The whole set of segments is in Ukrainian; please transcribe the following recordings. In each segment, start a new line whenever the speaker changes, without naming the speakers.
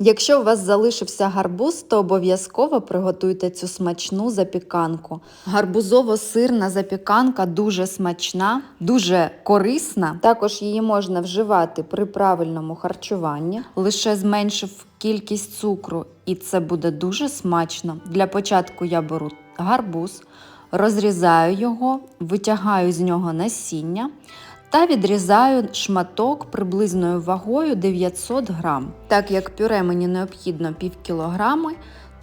Якщо у вас залишився гарбуз, то обов'язково приготуйте цю смачну запіканку. Гарбузово-сирна запіканка дуже смачна, дуже корисна. Також її можна вживати при правильному харчуванні, лише зменшив кількість цукру, і це буде дуже смачно. Для початку я беру гарбуз, розрізаю його, витягаю з нього насіння та відрізаю шматок приблизною вагою 900 грам. Так як пюре мені необхідно пів кілограми,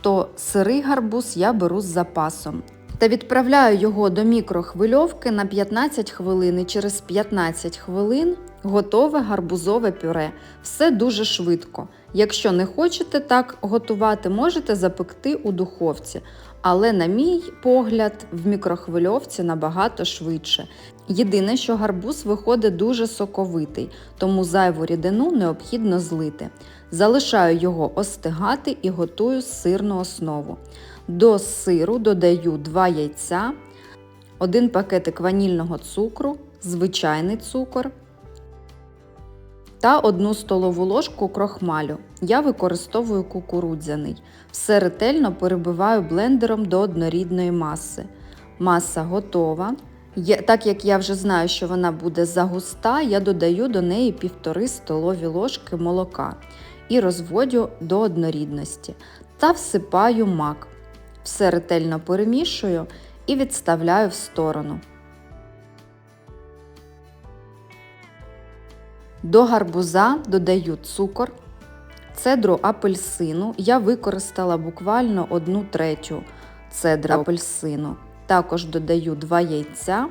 то сирий гарбуз я беру з запасом. Та відправляю його до мікрохвильовки на 15 хвилин і через 15 хвилин готове гарбузове пюре. Все дуже швидко. Якщо не хочете так готувати, можете запекти у духовці. Але, на мій погляд, в мікрохвильовці набагато швидше. Єдине, що гарбуз виходить дуже соковитий, тому зайву рідину необхідно злити. Залишаю його остигати і готую сирну основу. До сиру додаю 2 яйця, 1 пакетик ванільного цукру, звичайний цукор та 1 столову ложку крохмалю. Я використовую кукурудзяний. Все ретельно перебиваю блендером до однорідної маси. Маса готова. Так як я вже знаю, що вона буде загуста, я додаю до неї 1,5 столові ложки молока і розводю до однорідності та всипаю мак. Все ретельно перемішую і відставляю в сторону. До гарбуза додаю цукор, цедру апельсину. Я використала буквально 1 третю цедри апельсину. Також додаю 2 яйця.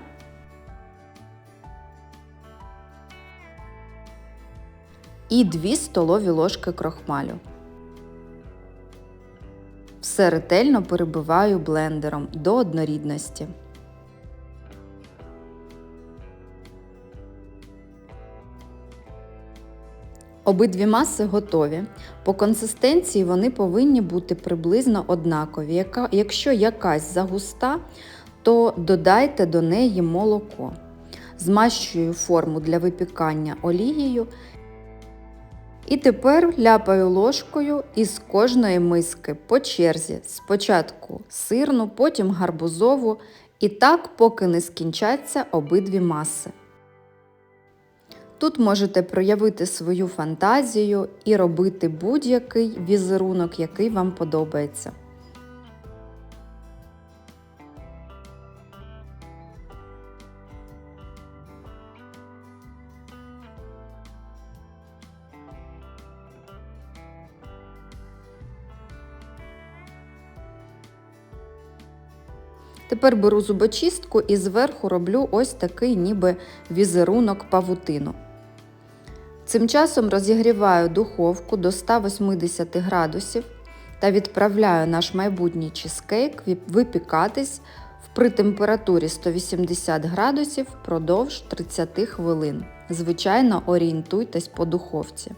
І 2 столові ложки крохмалю. Все ретельно перебиваю блендером до однорідності. Обидві маси готові. По консистенції вони повинні бути приблизно однакові. Якщо якась загуста, то додайте до неї молоко. Змащую форму для випікання олією. І тепер ляпаю ложкою із кожної миски по черзі. Спочатку сирну, потім гарбузову. І так, поки не скінчаться обидві маси. Тут можете проявити свою фантазію і робити будь-який візерунок, який вам подобається. Тепер беру зубочистку і зверху роблю ось такий ніби візерунок павутину. Цим часом розігріваю духовку до 180 градусів та відправляю наш майбутній чизкейк випікатись при температурі 180 градусів впродовж 30 хвилин. Звичайно, орієнтуйтесь по духовці.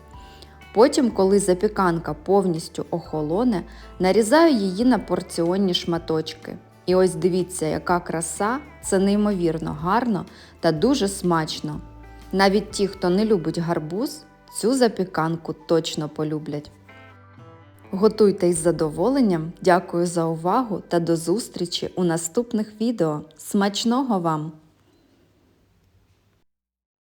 Потім, коли запіканка повністю охолоне, нарізаю її на порціонні шматочки. І ось дивіться, яка краса, це неймовірно гарно та дуже смачно. Навіть ті, хто не любить гарбуз, цю запіканку точно полюблять. Готуйте із задоволенням, дякую за увагу та до зустрічі у наступних відео. Смачного вам!